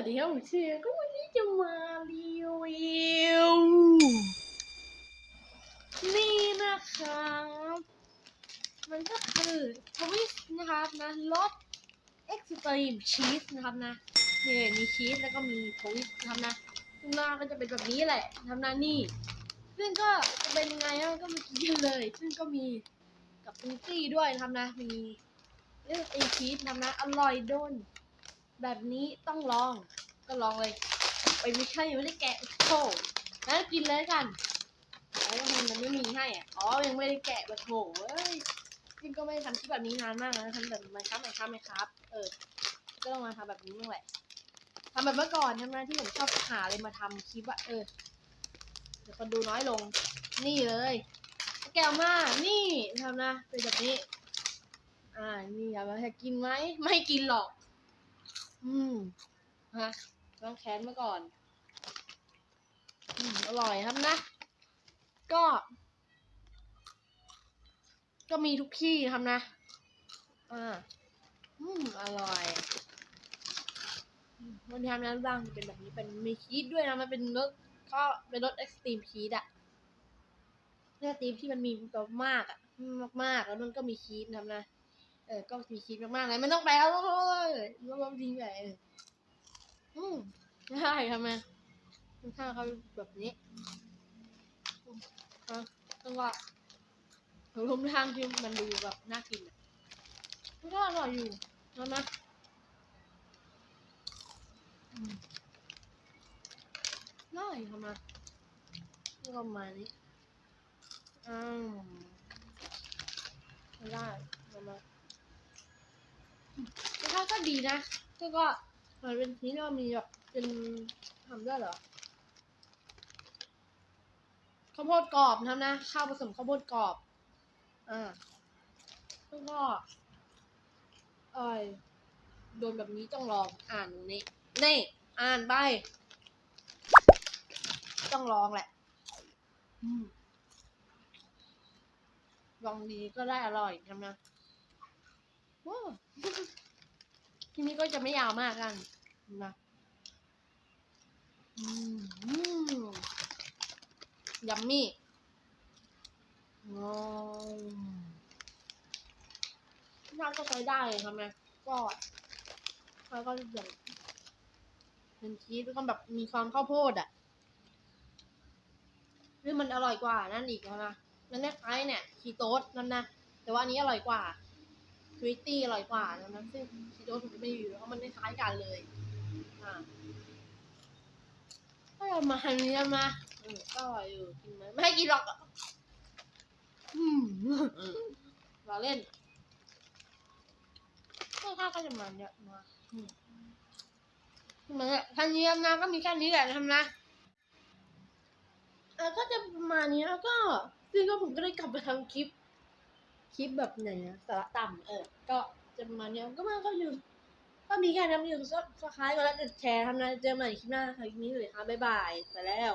วัสดีครับผมเชียร์ก็วันนี้จะมารีวิวนี่นะครับมันก็คือทวิสนะครับนะรสเอ็กซ์ตรีมชีสนะครับนะนี่มีชีสแล้วก็มีทวิสนะครับนะข้างหน้าก็จะเป็นแบบนี้แหละทำหน้านี่ซึ่งก็จะเป็นยังไงก็มากินกันเลย ซึ่งก็มีกับฟูตี้ด้วยนะครับนะมีเรื่องไอชีสนะนะอร่อยโดน แบบนี้ต้องลองก็ลองเลย ไปไม่ใช่ยังไม่ได้แกะโถงั้นกินเลยกันแล้วทำไมมันไม่มีให้อะอ๋อยังไม่ได้แกะมาโถเอ้ยจริงก็ไม่ได้ทำคลิปแบบนี้นานมากแล้วนะทำแบบไมครับไมครับไมครับ เออ ก็ต้องมาทำแบบนี้บ้างแหละทำแบบเมื่อก่อนใช่ไหมที่ผมชอบหาอะไรมาทำคลิปอะเออเดี๋ยวคนดูน้อยลง นี่เลยแก้วมานี่ทำนะเป็นแบบนี้ อ่านี่อยากมาให้กินไหมไม่กินหรอก อืมฮะล้างแค้นมาก่อน อืมอร่อยครับนะ ก็ ก็มีทุกที่ครับนะ อ่า อืม อร่อยมวันที่ทำนั้นบ้างเป็นแบบนี้เป็นมีชีสด้วยนะ มันเป็นรสก็เป็นรสเอ็กซ์ตรีมชีสอะเนื้อตีมที่มันมีแบบมากอะมากๆ แล้วมันก็มีชีสนะครับนะ เออ ก็มีชีสมากๆเลยไม่ต้องแปลแล้วเลยรวมทิ้งไปเอออืมใช่ทำไมข้าเขาแบบนี้อืมอะต้องว่ารูปทางที่มันดูแบบน่ากินอะมันก็อร่อยอยู่นะนะอืมได้ทำไมก็มานี้อืมได้ทำไม รสชาติก็ดีนะแล้วก็เหมือนเป็นที่เรามีแบบเป็นทำด้วยเหรอข้าวโพดกรอบทำนะ ข้าวผสมข้าวโพดกรอบ อ่าแล้วก็เอ้ยโดนแบบนี้ต้องลองอ่านตรงนี้นี่อ่านไป ต้องลองแหละลองดีก็ได้อร่อยทำนะ ว้าทีนี้ก็จะไม่ยาวมากกันนะอืมยัมมี่น่าก็ใช้ได้เลยครับนะก็แล้วก็อย่างเป็นชีสแล้วก็แบบมีความข้าวโพดอะซึ่งมันอร่อยกว่านั่นอีกนะมันคล้ายๆเนี่ยคีโตสนั่นนะ แต่ว่าอันนี้อร่อยกว่า ทวิตตี้อร่อยกว่านะนะซึ่งชิโดผมไม่อยู่เพราะมันคล้ายกันเลยอ่าก็เอามาอันนี้มาเออก็อร่อยอยู่กินไหมไม่ให้กินหรอกอะอืมเราเล่นก็ข้าวก็จะมาเนี่ยมาอืมเหมือนทันเยียมนะก็มีแค่นี้แหละทำนะเออก็จะประมาณนี้แล้วก็ซึ่งก็ผมก็ได้กลับมาทำคลิป คลิปแบบไหนนะสาระต่ำเออ ก็จะประมาณเนี้ยก็มาก็อยู่ ก็มีแค่นั้นอยู่ก็คล้ายกันแล้วกดแชร์ทำนะเจอใหม่คลิปหน้าค่ะคลิปนี้เลยค่ะบ๊ายบายไปแล้ว